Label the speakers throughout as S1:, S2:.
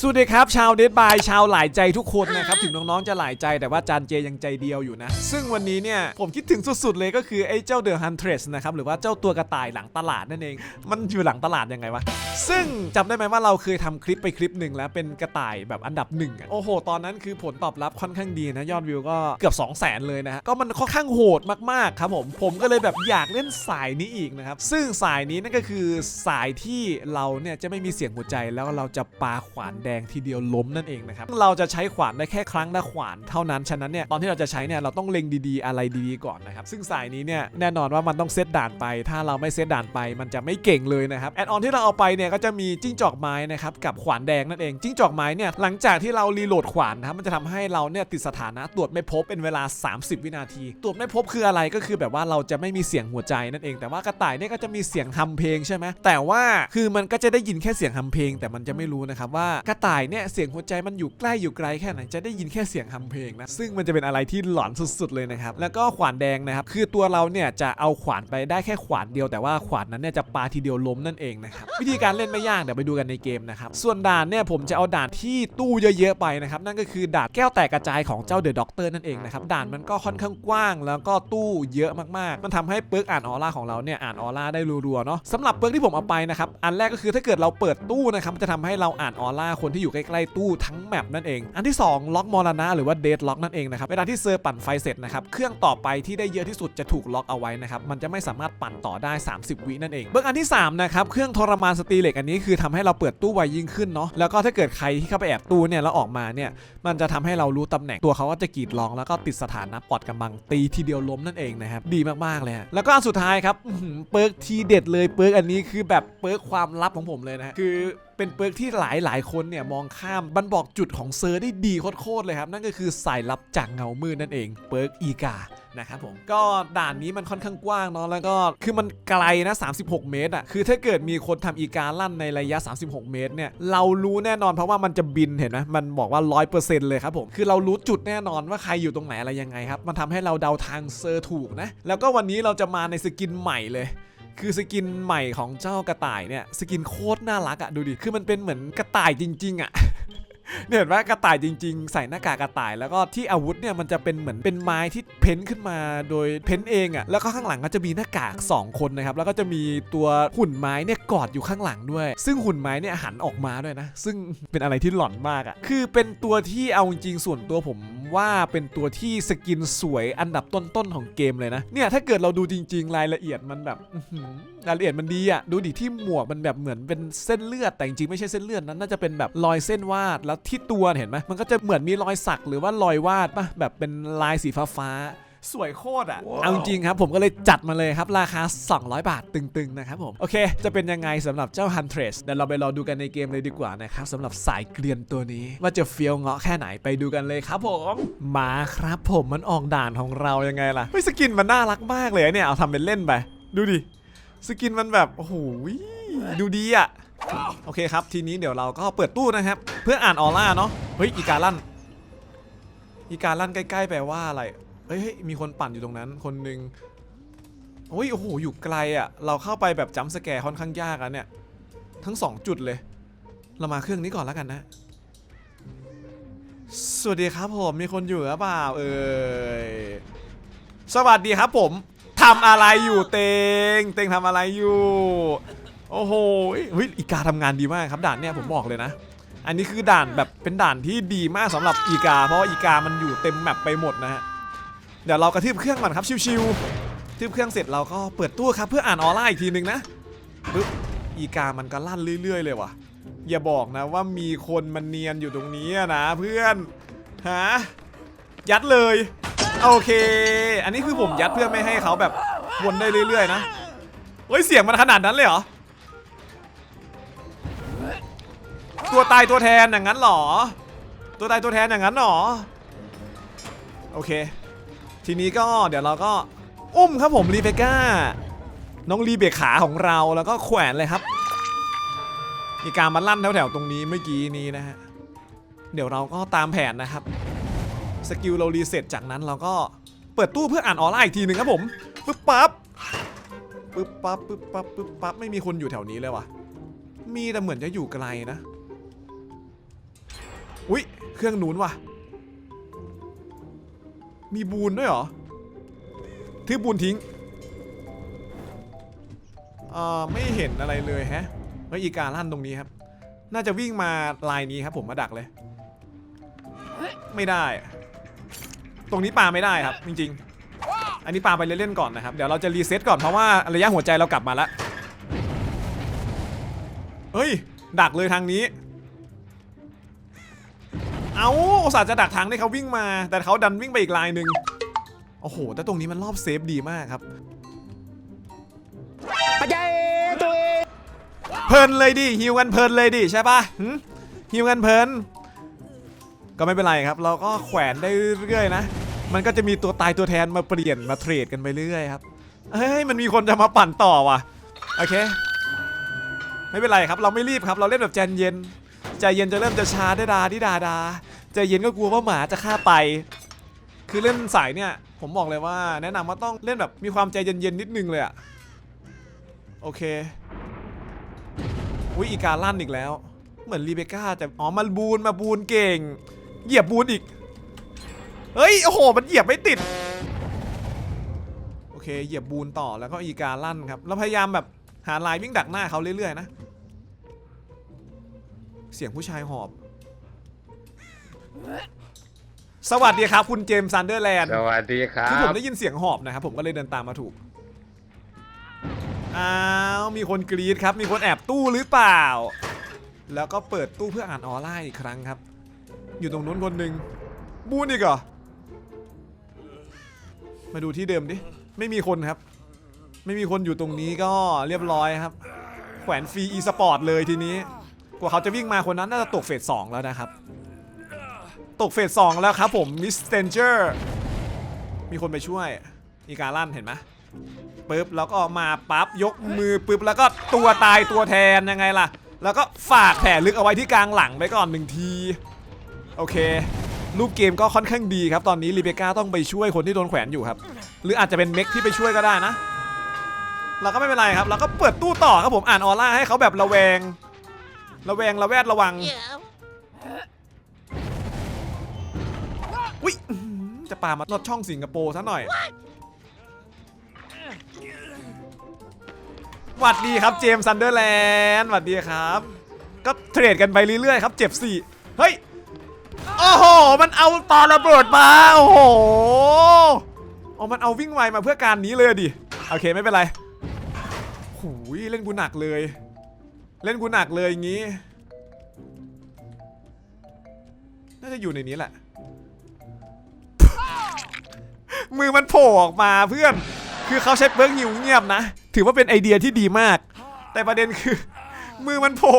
S1: สวัสดีครับชาวเดดบายชาวหลายใจทุกคนนะครับถึงน้องๆจะหลายใจแต่ว่าจานเจยังใจเดียวอยู่นะ ซึ่งวันนี้เนี่ยผมคิดถึงสุดๆเลยก็คือไอ้เจ้าเดอะฮันเทรสนะครับหรือว่าเจ้าตัวกระต่ายหลังตลาดนั่นเอง มันอยู่หลังตลาดยังไงวะ ซึ่งจำได้ไหมว่าเราเคยทำคลิปไปคลิปหนึ่งแล้วเป็นกระต่ายแบบอันดับหนึ่งโอ้โห ตอนนั้นคือผลตอบรับค่อนข้างดีนะยอดวิวก็เกือบ 2 0 0 0 0 0เลยนะฮะก็มันค่อนข้างโหดมากๆครับผมผมก็เลยแบบอยากเล่นสายนี้อีกนะครับซึ่งสายนี้นั่นก็คือสายที่เราเนี่ยจะไม่มีเสียงหัวใจแล้วเราจะปาขวานดงทีเดียวล้มนั่นเองนะครับเราจะใช้ขวานได้แค่ครั้งละขวานเท่านั้นฉะนั้นเนี่ยตอนที่เราจะใช้เนี่ยเราต้องเล็งดีๆ อะไรดีๆก่อนนะครับซึ่งสายนี้เนี่ยแน่นอนว่ามันต้องเซตด่านไป ถ้าเราไม่เซตด่านไป มันจะไม่เก่งเลยนะครับแอดออนที่เราเอาไปเนี่ยก็จะมีจิ้งจอกไม้นะครับกับขวานแดงนั่นเองจิ้งจอกไม้เนี่ยหลังจากที่เรารีโหลดขวานนะครับมันจะทำให้เราเนี่ยติดสถานะตรวจไม่พบเป็นเวลา 30 วินาที ตรวจไม่พบคืออะไรก็คือแบบว่าเราจะไม่มีเสียงหัวใจนั่นเอง แต่ว่ากระต่ายเนี่ยก็จะมีเสียงทำเพลงใช่ไหมแต่ว่าคือมันก็จะได้ยินแค่เสียงทำเพลง แต่มันจะไม่รู้นะครับว่ากระต่ายเนี่ยเสียงหัวใจมันอยู่ใกล้อยู่ไกลแค่ไหนจะได้ยินแค่เสียงทำเพลงนะซึ่งมันจะเป็นอะไรที่หลอนสุดๆเลยนะครับแล้วก็ขวานแดงนะครับคือตัวเราเนี่ยจะเอาขวานไปได้แค่ขวานเดียวแต่ว่าขวานนั้นเนี่ยจะปาทีเดียวล้มนั่นเองนะครับวิธีการเล่นไม่ยากเดี๋ยวไปดูกันในเกมนะครับส่วนด่านเนี่ยผมจะเอาด่านที่ตู้เยอะๆไปนะครับนั่นก็คือด่านแก้วแตกกระจายของเจ้าเดอะด็อกเตอร์นั่นเองนะครับด่านมันก็ค่อนข้างกว้าง แล้วก็ตู้เยอะมากๆ มันทำให้เปิร์กอ่านออร่าของเราเนี่ยอ่านออร่าได้รัวๆเนาะสำหรับเปิร์กที่ผมเอาไปนะครับอันแรกก็คือถ้าเกิดเราเปิดตู้นะครับมันจะทำให้เราอ่านออร่าคนที่อยู่ใกล้ๆตู้ทั้งแมปนั่นเอง อันที่สองล็อกมรณะหรือว่าเดดล็อกนั่นเองนะครับเวลาที่เซอร์ปั่นไฟเสร็จนะครับเครื่องต่อไปที่ได้เยอะที่สุดจะถูกล็อกเอาไว้นะครับมันจะไม่สามารถปั่นต่อได้ 30 วินั่นเองเบื้องอันที่3นะครับเครื่องทรมานสตีเหล็กอันนี้คือทำให้เราเปิดตู้ไวยิ่งขึ้นเนาะแล้วก็ถ้าเกิดใครที่เข้าไปแอบตู้เนี่ยแล้วออกมาเนี่ยมันจะทำให้เรารู้ตำแหน่งตัวเขาก็จะกรีดร้องแล้วก็ติดสถานะปอดกำบังตีทีเดียวล้มนั่นเองนะครับดีมากๆเลยแล้วก็อันสุดท้ายครับเปิร์กทีเด็ดเลยเปิร์กอันนี้คือแบบเปิร์กความลับของผมเลยนะคือ เป็นเปิร์กที่หลายหลายคนเนี่ยมองข้ามมันบอกจุดของเซอร์ได้ดีโคตรๆเลยครับ นั่นก็คือสายลับจากเงามืดนั่นเองเปิร์กอีกานะครับผมก็ด่านนี้มันค่อนข้างกว้างเนาะแล้วก็คือมันไกลนะ 36 เมตรอะคือถ้าเกิดมีคนทำอีกาลั่นในระยะ 36 เมตรเนี่ยเรารู้แน่นอนเพราะว่ามันจะบินเห็นไหมมันบอกว่า 100%เลยครับผมคือเรารู้จุดแน่นอนว่าใครอยู่ตรงไหนอะไรยังไงครับมันทำให้เราเดาทางเซอร์ถูกนะแล้วก็วันนี้เราจะมาในสกินใหม่เลย คือสกินใหม่ของเจ้ากระต่ายเนี่ยสกินโคตรน่ารักอะดูดิ คือมันเป็นเหมือนกระต่ายจริง ๆอะ เนี่ยเห็นว่ากระต่ายจริง ๆ ใส่หน้ากากกระต่าย แล้วก็ที่อาวุธเนี่ยมันจะเป็นเหมือนเป็นไม้ที่เพ้นขึ้นมาโดยเพ้นเองอะแล้วก็ข้างหลังก็จะมีหน้ากาก 2 คนนะครับแล้วก็จะมีตัวหุ่นไม้เนี่ยกอดอยู่ข้างหลังด้วย ซึ่งหุ่นไม้เนี่ยหันออกมาด้วยนะ ซึ่งเป็นอะไรที่หลอนมากอะคือเป็นตัวที่เอาจริงๆส่วนตัวผมว่าเป็นตัวที่สกินสวยอันดับต้นๆของเกมเลยนะเนี่ยถ้าเกิดเราดูจริง ๆ รายละเอียดมันแบบรายละเอียดมันดีอะดูดิที่หมวกมันแบบเหมือนเป็นเส้นเลือดแต่จริงๆไม่ใช่เส้นเลือดนั้นน่าจะเป็นแบบรอยเส้นวาดแล้วที่ตัวเห็นไหมมันก็จะเหมือนมีรอยสักหรือว่ารอยวาดปะแบบเป็นลายสีฟ้าๆสวยโคตรอะเอาจริงๆครับผมก็เลยจัดมาเลยครับ ราคา 200 บาทตึงๆ นะครับผม โอเค จะเป็นยังไงสำหรับเจ้า Huntress เดี๋ยวเราไปรอดูกันในเกมเลยดีกว่านะครับสำหรับสายเกรียนตัวนี้ ว่าจะเฟี้ยวเงาะแค่ไหนไปดูกันเลยครับผม มาครับผมมันออกด่านของเรายังไงล่ะเฮ้ยสกินมันน่ารักมากเลยอะเนี่ยเอาทำเป็นเล่นไป ดูดิสกินมันแบบโอ้โหดูดีอะ โอเคครับ ทีนี้เดี๋ยวเราก็เปิดตู้นะครับ เพื่ออ่านออร่าเนาะเฮ้ยอีกาลั่นอีกาลั่นใกล้ๆแปลว่าอะไรเฮ้ยมีคนปั่นอยู่ตรงนั้น คนหนึ่งโอ้ยโอ้โหอยู่ไกลอะ เราเข้าไปแบบจัมสแกร์ค่อนข้างยากอะเนี่ย ทั้งสองจุดเลย เรามาเครื่องนี้ก่อนแล้วกันนะ สวัสดีครับผมมีคนอยู่หรือเปล่าเอ่ยสวัสดีครับผมทำอะไรอยู่เตง เตงทำอะไรอยู่ โอ้โหเฮ้ยอีกาทำงานดีมากครับด่านเนี่ยผมบอกเลยนะ อันนี้คือด่านแบบเป็นด่านที่ดีมากสำหรับอีกา เพราะว่าอีกามันอยู่เต็มแมปไปหมดนะฮะเดี๋ยวเรากระทืบเครื่องก่อนครับชิวๆทืบเครื่องเสร็จเราก็เปิดตู้ครับเพื่ออ่านออร่าอีกทีนึงนะปึ๊บอีกามันก็ลั่นเรื่อย ๆ เลยว่ะ อย่าบอกนะว่ามีคนมันเนียนอยู่ตรงนี้นะเพื่อนฮะยัดเลยโอเค อันนี้คือผมยัดเพื่อไม่ให้เขาแบบวนได้เรื่อย ๆ นะเฮ้ยเสียงมันขนาดนั้นเลยเหรอ ตัวตายตัวแทนอย่างนั้นหรอ ตัวตายตัวแทนอย่างนั้นหรอ โอเค ทีนี้ก็เดี๋ยวเราก็อุ้มครับผมรีเบก้า น้องรีเบขาของเราแล้วก็แขวนเลยครับมีการมาลั่นแถวๆตรงนี้เมื่อกี้นี้นะฮะ เดี๋ยวเราก็ตามแผนนะครับ สกิลเรารีเซ็ตจากนั้นเราก็เปิดตู้เพื่ออ่านออร่าอีกทีหนึ่งครับผมปึ๊บปั๊บปึ๊บปั๊บปึ๊บปั๊บปึ๊บปั๊บไม่มีคนอยู่แถวนี้เลยว่ะ มีแต่เหมือนจะอยู่ไกลนะ อุ๊ย เครื่องหนุนว่ะ มีบูนด้วยเหรอทืบบูนทิ้งเอ่อไม่เห็นอะไรเลยแฮะแล้วอีกาลั่นตรงนี้ครับ น่าจะวิ่งมาลายนี้ครับ ผมมาดักเลย ไม่ได้ ตรงนี้ปาไม่ได้ครับ จริง ๆ อันนี้ปาไปเล่นๆก่อนนะครับ เดี๋ยวเราจะรีเซ็ตก่อนเพราะว่าระยะหัวใจเรากลับมาแล้วเฮ้ย ดักเลยทางนี้ เอาอุตส่าห์จะดักทางที่เขาวิ่งมา แต่เขาดันวิ่งไปอีกลายหนึ่งโอ้โห แต่ตรงนี้มันรอบเซฟดีมากครับ
S2: ปัจจัยตัวเอง
S1: เพลินเลยดิฮิวกันเพลินเลยดิใช่ปะหึฮิวกันเพลินก็ไม่เป็นไรครับ เราก็แขวนได้เรื่อยๆนะ มันก็จะมีตัวตายตัวแทนมาเปลี่ยนมาเทรดกันไปเรื่อยครับเฮ้ยมันมีคนจะมาปั่นต่อว่ะโอเค ไม่เป็นไรครับ เราไม่รีบครับ เราเล่นแบบใจเย็น ใจเย็นจะเริ่มจะชาได้ดาดิดาดาใจเย็นก็กลัวว่าหมาจะฆ่าไป คือเล่นสายเนี่ย ผมบอกเลยว่า แนะนำว่าต้องเล่นแบบมีความใจเย็นๆนิดนึงเลยอะโอเคอุ้ยอีกาลั่นอีกแล้ว เหมือนรีเบก้าจะอ๋อมันบูนมาบูนเก่ง เหยียบบูนอีก เฮ้ยโอ้โหมันเหยียบไม่ติด โอเคเหยียบบูนต่อแล้วก็อีกาลั่นครับ แล้วพยายามแบบหาลายวิ่งดักหน้าเขาเรื่อยๆนะ เสียงผู้ชายหอบ สวัสดีครับ คุณเจมส์ซันเดอร์แลนด์
S3: สวัสดีครั
S1: คือผม
S3: บ
S1: ได้ยินเสียงหอบนะครับ ผมก็เลยเดินตามมาถูก อ้าว มีคนกรีดครับ มีคนแอบตู้หรือเปล่า แล้วก็เปิดตู้เพื่ออ่านออร่าอีกครั้งครับ อยู่ตรงนู้นคนหนึ่งบูนอีกเหรอ มาดูที่เดิมดิ ไม่มีคนครับ ไม่มีคนอยู่ตรงนี้ก็เรียบร้อยครับ แขวนฟรีอีสปอร์ตเลยทีนี้ กว่าเขาจะวิ่งมาคนนั้นน่าจะตกเฟสสองแล้วนะครับ ตกเฟสสองแล้วครับผมมิสเตนเจอร์มีคนไปช่วยอีกาลั่นเห็นไหมปึ๊บแล้วก็มาปั๊บยกมือปึ๊บแล้วก็ตัวตายตัวแทนยังไงล่ะ แล้วก็ฝากแผลลึกเอาไว้ที่กลางหลังไปก่อนหนึ่งที โอเค รูปเกมก็ค่อนข้างดีครับ ตอนนี้รีเบคก้าต้องไปช่วยคนที่โดนแขวนอยู่ครับ หรืออาจจะเป็นเม็กที่ไปช่วยก็ได้นะ เราก็ไม่เป็นไรครับ เราก็เปิดตู้ต่อครับผมอ่านออร่าให้เขาแบบระแวง ระแวงระแวดระวังอุ้ยอื้อหือจะปามาลอดช่องสิงคโปร์ซะหน่อยหวัดดีครับเจมส์ซันเดอร์แลนด์หวัดดีครับ ก็เทรดกันไปเรื่อยๆครับ เจ็บสี่เฮ้ย โอ้โห มันเอาตอนระเบิดมา โอ้โหอ๋อมันเอาวิ่งไวมาเพื่อการนี้เลยดิ โอเคไม่เป็นไรหูยเล่นกูหนักเลย เล่นกูหนักเลยอย่างงี้ น่าจะอยู่ในนี้แหละ มือมันโผล่ออกมาเพื่อน คือเขาใช้เบิร์กหิวเงียบนะ ถือว่าเป็นไอเดียที่ดีมาก แต่ประเด็นคือ มือมันโผล่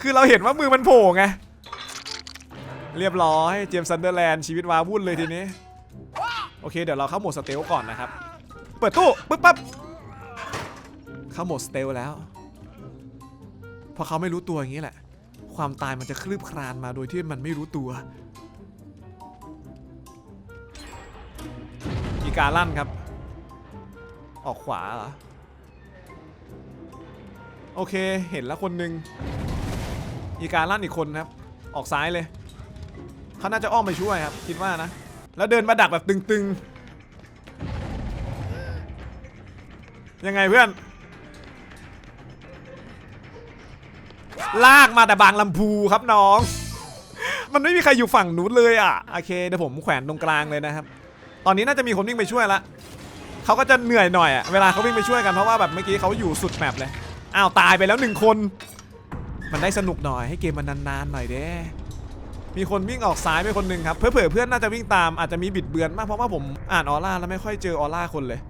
S1: คือเราเห็นว่ามือมันโผล่ไง เรียบร้อยเจมส์ซันเดอร์แลนด์ชีวิตวาวุ่นเลยทีนี้ โอเค เดี๋ยวเราเข้าโหมดสเตลก่อนนะครับ เปิดตู้ปึ๊บปั๊บเข้าโหมดสเตลแล้ว พราะเขาไม่รู้ตัวอย่างนี้แหละ ความตายมันจะคลืบคลานมาโดยที่มันไม่รู้ตัวอีกาลั่นครับ ออกขวาเหรอ โอเคเห็นแล้วคนหนึ่งอีกาลั่นอีกคนครับ ออกซ้ายเลยเขาน่าจะอ้อมไปช่วยครับ คิดว่านะ แล้วเดินมาดักแบบตึงๆ ยังไงเพื่อน ลากมาแต่บางลำพูครับน้อง มันไม่มีใครอยู่ฝั่งนู้นเลยอะโอเคเดี๋ยวผมแขวนตรงกลางเลยนะครับ ตอนนี้น่าจะมีคนวิ่งไปช่วยละเขาก็จะเหนื่อยหน่อยอะเวลาเขาวิ่งไปช่วยกันเพราะว่าแบบเมื่อกี้เขาอยู่สุดแมปเลยอ้าวตายไปแล้วหนึ่งคน มันได้สนุกหน่อยให้เกมมันนานๆหน่อยเด้มีคนวิ่งออกซ้ายไปคนหนึ่งครับเพื่อเผยเพื่อนน่าจะวิ่งตามอาจจะมีบิดเบือนมากเพราะว่าผมอ่านออร่าแล้วไม่ค่อยเจอออร่าคนเลย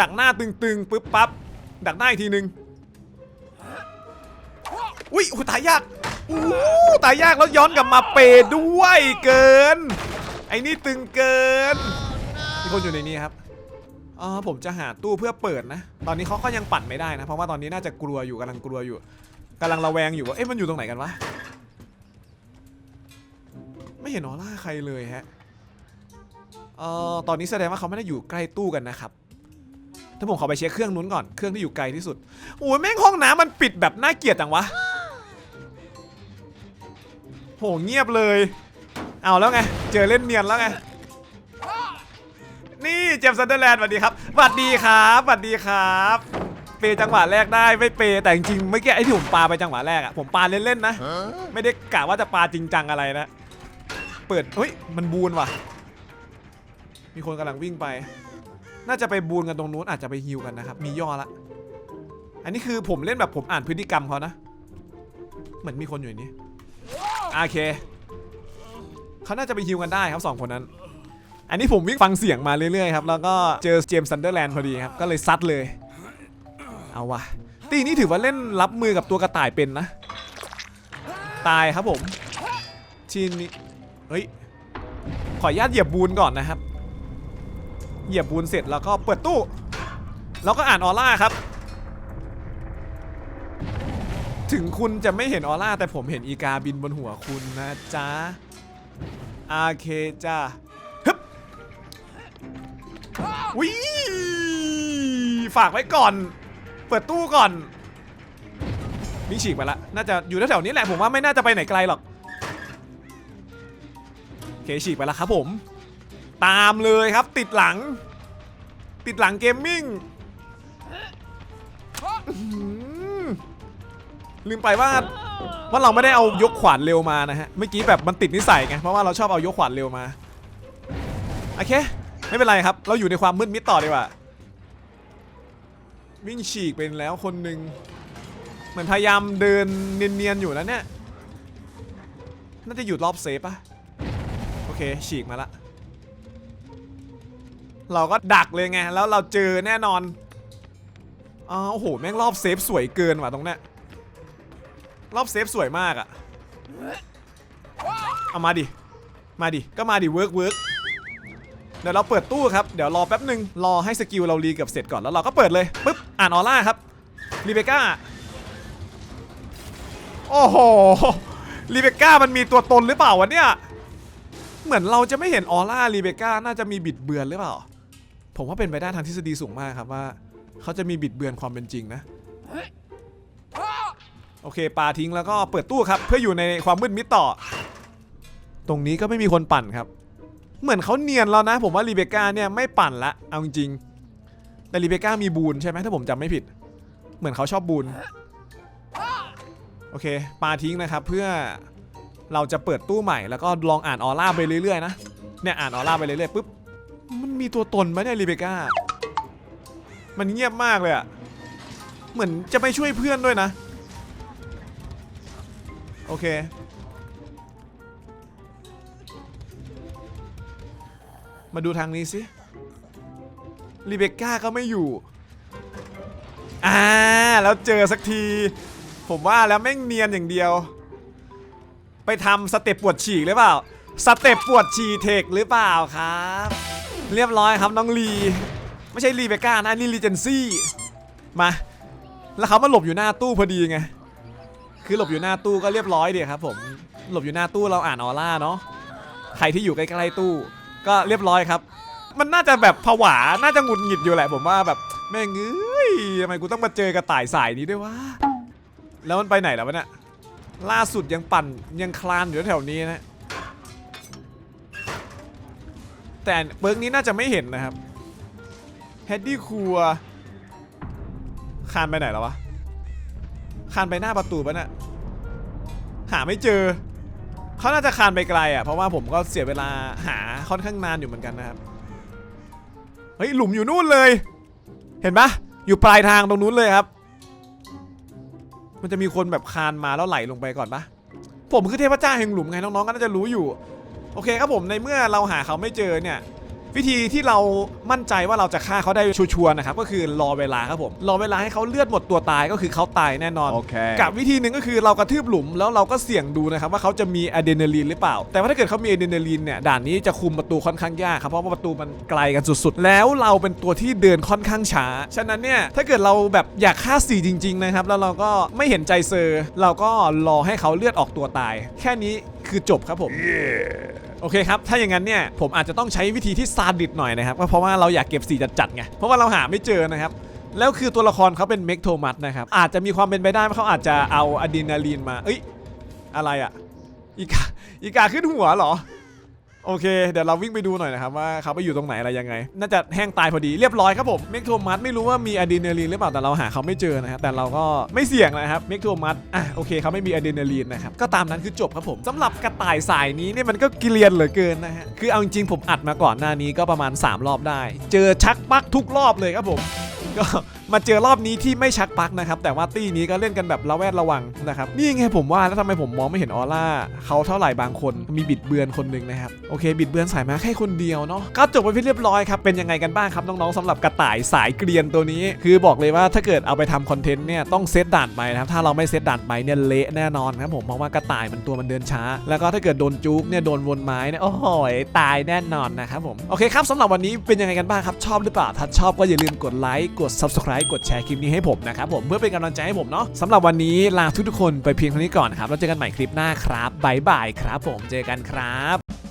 S1: ดักหน้าตึงๆปึ๊บปั๊บดักหน้าอีกทีหนึ่ง อุ้ยตายยากอู้ตายยากแล้วย้อนกลับมาเปด้วยเกิน ไอ้นี่ตึงเกิน มีคนอยู่ในนี้ครับอ๋อผมจะหาตู้เพื่อเปิดนะ ตอนนี้เขาก็ยังปั่นไม่ได้นะ เพราะว่าตอนนี้น่าจะกลัวอยู่กำลังกลัวอยู่กำลังระแวงอยู่ว่าเอ๊ะมันอยู่ตรงไหนกันวะ ไม่เห็นออร่าใครเลยฮะเอ่อตอนนี้แสดงว่าเขาไม่ได้อยู่ใกล้ตู้กันนะครับถ้าผมขอไปเช็คเครื่องนู้นก่อน เครื่องที่อยู่ไกลที่สุด โอ้ยแม่งห้องน้ำมันปิดแบบน่าเกลียดจังวะ โหเงียบเลย เอาแล้วไง เจอเล่นเนียนแล้วไง นี่เจมส์ซันเดอร์แลนด์สวัสดีครับสวัสดีครับสวัสดีครับ เปย์จังหวะแรกได้ไม่เปย์แต่จริงๆเมื่อกี้ไอ้ที่ผมปาไปจังหวะแรกอะผมปาเล่นๆนะ ไม่ได้กะว่าจะปาจริงจังอะไรนะ เปิดเฮ้ยมันบูนว่ะ มีคนกำลังวิ่งไป น่าจะไปบูนกันตรงนู้นอาจจะไปฮิวกันนะครับ มีย่อละ อันนี้คือผมเล่นแบบผมอ่านพฤติกรรมเขานะ เหมือนมีคนอยู่นนี้ โอเคเขาน่าจะไปฮิวกันได้ครับสองคนนั้น อันนี้ผมวิ่งฟังเสียงมาเรื่อยๆครับ แล้วก็เจอเจมส์ซันเดอร์แลนด์พอดีครับ ก็เลยซัดเลย เอาวะตีนี้ถือว่าเล่นรับมือกับตัวกระต่ายเป็นนะ ตายครับผมชีนนี้เฮ้ย ขออนุญาตเหยียบบูนก่อนนะครับ เหยียบบูนเสร็จแล้วก็เปิดตู้ แล้วก็อ่านออร่าครับ ถึงคุณจะไม่เห็นออร่า แต่ผมเห็นอีกาบินบนหัวคุณนะจ๊ะโอเคจ้าฮึบวิฝากไว้ก่อน เปิดตู้ก่อนนี่ฉีกไปละ น่าจะอยู่แถวๆนี้แหละ ผมว่าไม่น่าจะไปไหนไกลหรอกโอเคฉีกไปล้วครับผม ตามเลยครับติดหลัง ติดหลังเกมมิ่ง ลืมไปว่าว่าเราไม่ได้เอายกขวานเร็วมานะฮะ เมื่อกี้แบบมันติดนิสัยไง เพราะว่าเราชอบเอายกขวานเร็วมา โอเค ไม่เป็นไรครับ เราอยู่ในความมืดมิดต่อดีกว่า วิ่งฉีกเป็นแล้วคนหนึ่งเหมือนพยายามเดินเนียนๆอยู่แล้วเนี่ย น่าจะอยู่รอบเซฟปะโอเค ฉีกมาละ เราก็ดักเลยไง แล้วเราเจอแน่นอนอ้าวโอ้โห แม่งรอบเซฟสวยเกินว่ะตรงเนี้ย รอบเซฟสวยมากอะเอามาดิ มาดิ ก็มาดิเวิร์กเวิร์กเดี๋ยวเราเปิดตู้ครับ เดี๋ยวรอแป๊บหนึ่งรอให้สกิลเรารีเกับเสร็จก่อนแล้วเราก็เปิดเลยปึ๊บ อ่านออร่าครับรีเบคก้า โอ้โหรีเบคก้ามันมีตัวตนหรือเปล่าวะเนี่ย เหมือนเราจะไม่เห็นออร่ารีเบคก้าน่าจะมีบิดเบือนหรือเปล่า ผมว่าเป็นไปได้ทางทฤษฎีสูงมากครับว่า เขาจะมีบิดเบือนความเป็นจริงนะ โอเคปาทิ้งแล้วก็เปิดตู้ครับ เพื่ออยู่ในความมืดมิดต่อ ตรงนี้ก็ไม่มีคนปั่นครับ เหมือนเขาเนียนแล้วนะ ผมว่ารีเบคก้าเนี่ยไม่ปั่นละเอาจริงๆแต่รีเบคก้ามีบูนใช่ไหมถ้าผมจำไม่ผิด เหมือนเขาชอบบูนโอเคปาทิ้งนะครับเพื่อเราจะเปิดตู้ใหม่แล้วก็ลองอ่านออร่าไปเรื่อยๆนะเนี่ยอ่านออร่าไปเรื่อยๆปุ๊บมันมีตัวตนไหมเนี่ยรีเบคก้ามันเงียบมากเลยอะเหมือนจะไม่ช่วยเพื่อนด้วยนะ โอเค มาดูทางนี้สิรีเบคก้าก็ไม่อยู่ อ่า แล้วเจอสักที ผมว่าแล้วแม่งเนียนอย่างเดียว ไปทำสเต็ปปวดฉี่หรือเปล่า สเต็ปปวดฉี่เทคหรือเปล่าครับ เรียบร้อยครับน้องลี ไม่ใช่รีเบคก้านะนี่รีเจนซี่ มา แล้วเขามาหลบอยู่หน้าตู้พอดีไง คือหลบอยู่หน้าตู้ก็เรียบร้อยเดียครับผมหลบอยู่หน้าตู้เราอ่านออร่าเนาะใครที่อยู่ใกล้ๆตู้ก็เรียบร้อยครับ มันน่าจะแบบผวาน่าจะหงุดหงิดอยู่แหละ ผมว่าแบบแม่งเอ้ยทำไมกูต้องมาเจอกระต่ายสายนี้ด้วยวะแล้วมันไปไหนแล้ววะเนี่ยล่าสุดยังปั่นยังคลานอยู่แถวนี้นะแต่เบิร์กนี้น่าจะไม่เห็นนะครับเฮดดี้ครัวคานไปไหนแล้ววะคานไปหน้าประตูปะเนี่ยาไม่เจอ เขาน่าจะคานไปไกลอะเพราะว่าผมก็เสียเวลาหาค่อนข้างนานอยู่เหมือนกันนะครับ เฮ้ยหลุมอยู่นู่นเลย เห็นปะอยู่ปลายทางตรงนู้นเลยครับ มันจะมีคนแบบคานมาแล้วไหลลงไปก่อนปะผมคือเทพเจ้าแห่งหลุมไงน้องๆก็น่าจะรู้อยู่ โอเคครับผมในเมื่อเราหาเขาไม่เจอเนี่ย วิธีที่เรามั่นใจว่าเราจะฆ่าเขาได้ชัวร์ๆนะครับก็คือรอเวลาครับผมรอเวลาให้เขาเลือดหมดตัวตายก็คือเขาตายแน่นอน
S2: โอเค
S1: กับวิธีหนึ่งก็คือเรากระทืบหลุมแล้วเราก็เสี่ยงดูนะครับว่าเขาจะมีอะดรีนาลีนหรือเปล่า แต่ว่าถ้าเกิดเขามีอะดรีนาลีนเนี่ยด่านนี้จะคุมประตูค่อนข้างยากครับเพราะว่าประตูมันไกลกันสุดๆ แล้วเราเป็นตัวที่เดินค่อนข้างช้าฉะนั้นเนี่ยถ้าเกิดเราแบบอยากฆ่าสี่จริง ๆนะครับ แล้วเราก็ไม่เห็นใจเซอร์ เราก็รอให้เขาเลือดออกตัวตาย แค่นี้ คือจบครับผม โอเคครับ ถ้าอย่างนั้นเนี่ย ผมอาจจะต้องใช้วิธีที่ซาดิสหน่อยนะครับ ก็เพราะว่าเราอยากเก็บสีจัดๆไง เพราะว่าเราหาไม่เจอนะครับ แล้วคือตัวละครเขาเป็นเมกโทมัสนะครับ อาจจะมีความเป็นไปได้ว่าเขาอาจจะเอาอะดรีนาลีนมา เอ้ย อะไรอะอีกา อีกาขึ้นหัวเหรอ โอเค เดี๋ยวเราวิ่งไปดูหน่อยนะครับว่าเขาไปอยู่ตรงไหนอะไรยังไง น่าจะแห้งตายพอดีเรียบร้อยครับผมเมกโทมัสไม่รู้ว่ามีอะดรีนาลีนหรือเปล่าแต่เราหาเขาไม่เจอนะครับแต่เราก็ไม่เสี่ยงนะครับเมกโทมัสอะโอเคเขาไม่มีอะดรีนาลีนนะครับก็ตามนั้นคือจบครับผมสำหรับกระต่ายสายนี้เนี่ยมันก็เกลียนเหลือเกินนะฮะคือเอาจริงๆผมอัดมาก่อนหน้านี้ก็ประมาณ 3 รอบได้ เจอชักปักทุกรอบเลยครับผมก็ มาเจอรอบนี้ที่ไม่ชักปักนะครับ แต่ว่าตี้นี้ก็เล่นกันแบบระแวดระวังนะครับนี่ไงผมว่าแล้วทำไมผมมองไม่เห็นออร่าเขาเท่าไหร่บางคนมีบิดเบือนคนหนึ่งนะครับโอเค บิดเบือนสายมาแค่คนเดียวเนาะก็จบไปเรียบร้อยครับเป็นยังไงกันบ้างครับน้องๆสำหรับกระต่ายสายเกรียนตัวนี้ คือบอกเลยว่าถ้าเกิดเอาไปทำคอนเทนต์เนี่ยต้องเซตด่านไปนะครับถ้าเราไม่เซตด่านไปเนี่ยเละแน่นอนครับผมเพราะว่ากระต่ายมันตัวมันเดินช้า แล้วก็ถ้าเกิดโดนจุกเนี่ยโดนวนไม้เนี่ยโอ้โหตายแน่นอนนะครับผมโอเคครับสำหรับวันนี้เป็นยังไงกันบ้างครับชอบหรือเปล่าถ้าชอบก็อย่าลืมกดไลค์กด subscribe กดแชร์คลิปนี้ให้ผมนะครับผมเพื่อเป็นกำลังใจให้ผมเนาะสำหรับวันนี้ลาทุกทุกคนไปเพียงเท่านี้ก่อนครับแล้วเจอกันใหม่คลิปหน้าครับบายบายครับ ผมเจอกันครับ